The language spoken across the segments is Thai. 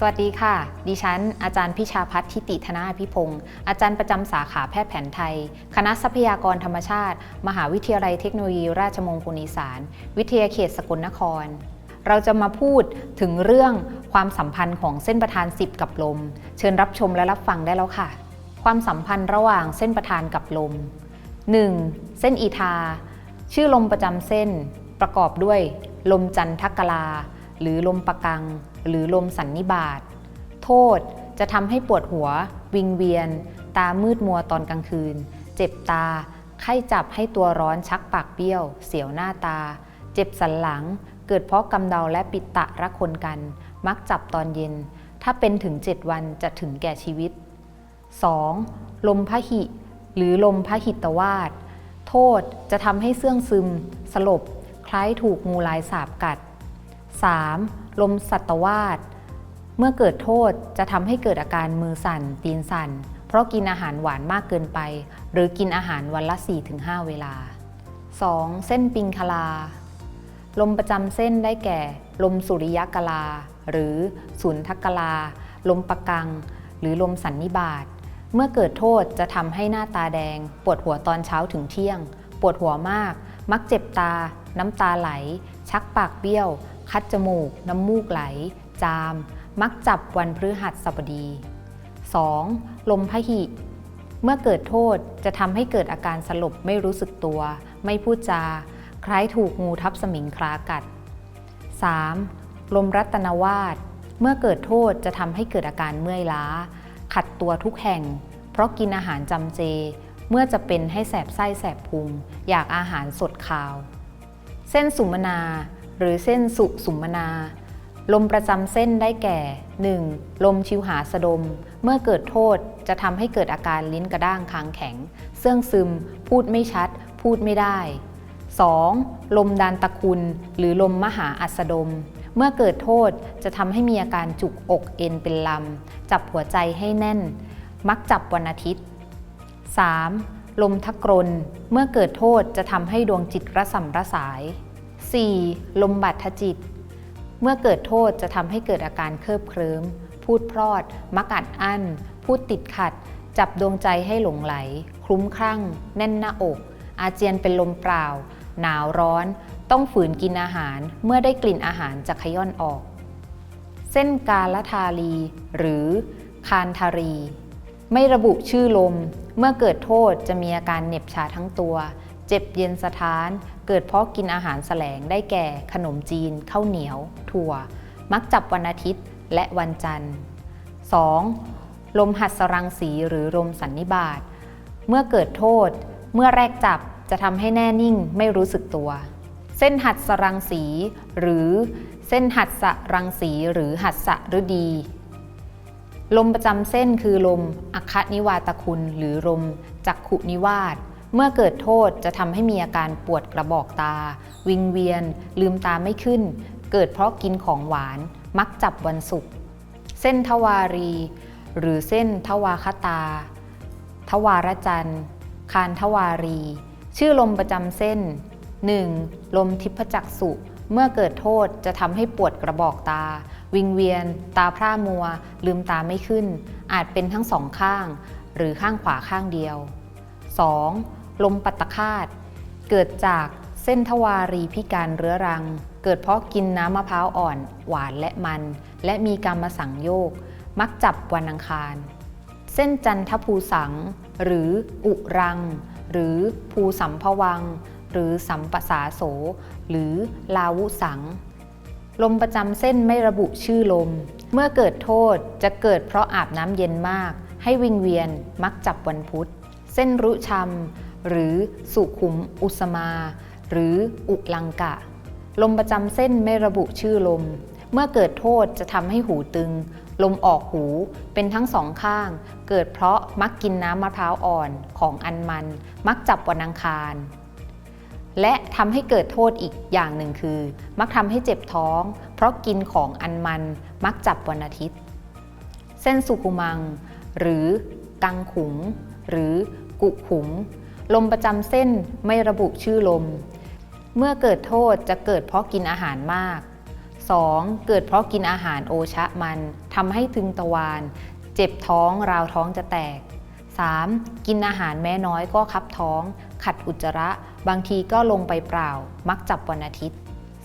สวัสดีค่ะ ดิฉัน อาจารย์พิชาพัฒน์ทิติธนาพิพงศ์อาจารย์ประจำสาขาแพทย์แผนไทย คณะทรัพยากรธรรมชาติ มหาวิทยาลัยเทคโนโลยีราชมงคลอีสาน วิทยาเขตสกลนคร เราจะมาพูดถึงเรื่องความสัมพันธ์ของเส้นประธาน 10 กับลม เชิญรับชมและรับฟังได้แล้วค่ะ ความสัมพันธ์ระหว่างเส้นประธานกับลม 1. เส้นอีทา ชื่อลมประจำเส้น ประกอบด้วย ลมจันทกลา หรือลมปะกัง หรือลมสันนิบาต โทษจะทำให้ปวดหัว วิงเวียน ตามืดมัวตอนกลางคืน เจ็บตา ไข้จับให้ตัวร้อนชักปากเบี้ยว เสียวหน้าตา เจ็บสันหลัง เกิดเพราะกำเดาและปิตะระคนกัน มักจับตอนเย็น ถ้าเป็นถึง 7 วันจะถึงแก่ชีวิต 2. ลมพหิ หรือลมพหิตวาสโทษจะทำให้เสื่องซึม สลบ คล้ายถูกงูลายสาบกัด 3. ลมสัตวาสเมื่อเกิดโทษจะทำให้เกิดอาการมือสั่น ตีนสั่น เพราะกินอาหารหวานมากเกินไป หรือกินอาหารวันละ 4-5 เวลา 2. เส้นปิงคลา ลมประจำเส้นได้แก่ ลมสุริยกลา หรือสุนทกลา ลมปะกัง หรือลมสันนิบาต เมื่อเกิดโทษจะทำให้หน้าตาแดง ปวดหัวตอนเช้าถึงเที่ยง ปวดหัวมาก มักเจ็บตา น้ำตาไหล ชักปากเบี้ยว คัดจมูก น้ำมูกไหล จาม มักจับวันพฤหัสบดี 2. ลมพหิ เมื่อเกิดโทษจะทำให้เกิดอาการสลบไม่รู้สึกตัว ไม่พูดจา คล้ายถูกงูทับสมิงครากัด 3. ลมรัตนวาสเมื่อเกิดโทษจะทำให้เกิดอาการเมื่อยล้า ขัดตัวทุกแห่ง เพราะกินอาหารจำเจ เมื่อจะเป็นให้แสบไส้แสบพุง อยากอาหารสดขาว เส้นสุมนา หรือเส้นสุสุมนา ลมประจำเส้นได้แก่ 1. ลมชิวหาสะดม เมื่อเกิดโทษจะทำให้เกิดอาการลิ้นกระด้างคางแข็ง เสื่องซึม พูดไม่ชัด พูดไม่ได้ 2. ลมดานตะคุณ หรือลมมหาอัสดม เมื่อเกิดโทษจะทำให้มีอาการจุกอกเอ็นเป็นลำ จับหัวใจให้แน่น มักจับวันอาทิตย์ 3. ลมทะกรน เมื่อเกิดโทษจะทำให้ดวงจิตระส่ำระสาย 4. ลมบัดทจิต เมื่อเกิดโทษจะทำให้เกิดอาการเคลิบเคลิ้ม พูดพรอด มักอัดอั้น พูดติดขัด จับดวงใจให้หลงไหล คลุ้มคลั่ง แน่นหน้าอก อาเจียนเป็นลมเปล่า หนาวร้อน ต้องฝืนกินอาหาร เมื่อได้กลิ่นอาหารจะขย่อนออก เส้นกาลทารี หรือคานทารี ไม่ระบุชื่อลม เมื่อเกิดโทษจะมีอาการเหน็บชาทั้งตัว เจ็บเย็นสะท้าน เกิดเพราะกินอาหารแสลงได้แก่ขนมจีน ข้าวเหนียว ถั่ว มักจับวันอาทิตย์และวันจันทร์ 2. ลมหัดสรังสีหรือลมสันนิบาต เมื่อเกิดโทษ เมื่อแรกจับจะทำให้แน่นิ่งไม่รู้สึกตัว เส้นหัดสรังสี หรือเส้นหัดสรังสีหรือหัดสฤดี ลมประจำเส้นคือลมอัคคนิวาตคุณ หรือลมจักขุนิวาส เมื่อเกิดโทษจะทำให้มีอาการปวดกระบอกตา วิงเวียน ลืมตาไม่ขึ้น เกิดเพราะกินของหวาน มักจับวันศุกร์เส้นทวารี หรือเส้นทวาคตา ทวารจันทร์ คานทวารี ชื่อลมประจำเส้น 1. ลมทิพจักสุเมื่อเกิดโทษจะทำให้ปวดกระบอกตา วิงเวียน ตาพร่ามัว ลืมตาไม่ขึ้น อาจเป็นทั้งสองข้าง หรือข้างขวาข้างเดียว 2. ลมปัตตคาต เกิดจากเส้นทวารีพิการเรื้อรัง เกิดเพราะกินน้ำมะพร้าวอ่อนหวานและมัน และมีกรรมสังโยก มักจับวันอังคาร เส้นจันทภูสัง หรืออุรัง หรือภูสัมภวัง หรือสัมปสาโส หรือลาวุสัง ลมประจำเส้นไม่ระบุชื่อลม เมื่อเกิดโทษจะเกิดเพราะอาบน้ำเย็นมาก ให้วิงเวียนมักจับวันพุธ เส้นรุชัม หรือสุขุมอุสมา หรืออุลังกะ ลมประจำเส้นไม่ระบุชื่อลม เมื่อเกิดโทษจะทำให้หูตึง ลมออกหูเป็นทั้งสองข้าง เกิดเพราะมักกินน้ำมะพร้าวอ่อนของอันมัน มักจับวันอังคาร และทำให้เกิดโทษอีกอย่างหนึ่งคือ มักทำให้เจ็บท้อง เพราะกินของอันมันมักจับวันอาทิตย์ เส้นสุกุมัง หรือกังขุง หรือกุขุง ลมประจำเส้นไม่ระบุชื่อลม เมื่อเกิดโทษจะเกิดเพราะกินอาหารมาก 2. เกิดเพราะกินอาหารโอชะมันทำให้ตึงตะวาน เจ็บท้องราวท้องจะแตก 3. กินอาหารแม้น้อยก็คับท้อง ขัดอุจจาระ บางทีก็ลงไปเปล่า มักจับวันอาทิตย์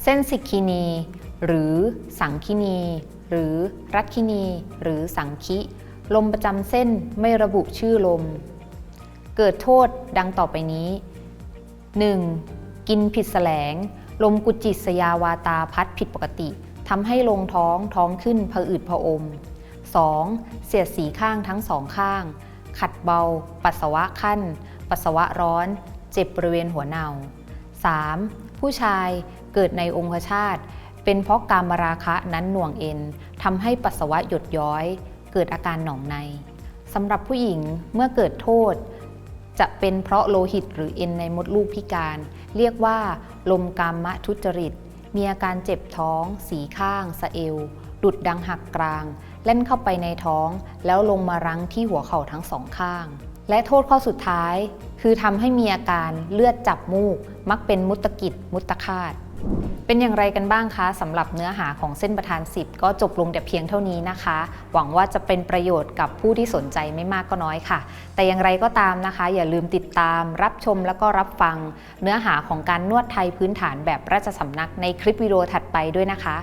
เส้นสิกคินี หรือสังคินี หรือรัตคินี หรือสังคิ ลมประจำเส้นไม่ระบุชื่อลม เกิดโทษดังต่อไปนี้ 1. กินผิดแสลง ลมกุจิสยาวาตาพัดผิดปกติทำให้ลงท้องท้องขึ้นผะอืดผะอม 2. เสียดสีข้างทั้งสองข้าง ขัดเบา ปัสสาวะขั้น ปัสสาวะร้อน เจ็บบริเวณหัวเนา่า 3. ผู้ชายเกิดในองคชาตเป็นเพราะการมราคะนั้นหน่วงเอ็นทำให้ปัสสาวะหยดย้อย เกิดอาการหนองในสำหรับผู้หญิงเมื่อเกิดโทษ จะเป็นเพราะโลหิตหรือเอ็นในมดลูกพิการ เรียกว่า ลมกามมะทุจริต มีอาการเจ็บท้อง สีข้าง สะเอว ดุดดังหักกลาง เล่นเข้าไปในท้อง แล้วลงมารั้งที่หัวเข่าทั้งสองข้าง และโทษข้อสุดท้าย คือทำให้มีอาการเลือดจับมูก มักเป็นมุตกิจมุตคาตเป็นอย่างไรกันบ้างคะสำหรับเนื้อหาของเส้นประธาน 10 ก็จบลงแต่เพียงเท่านี้นะคะ หวังว่าจะเป็นประโยชน์กับผู้ที่สนใจไม่มากก็น้อยค่ะ แต่อย่างไรก็ตามนะคะ อย่าลืมติดตาม รับชมแล้วก็รับฟัง เนื้อหาของการนวดไทยพื้นฐานแบบราชสำนักในคลิปวิดีโอถัดไปด้วยนะคะ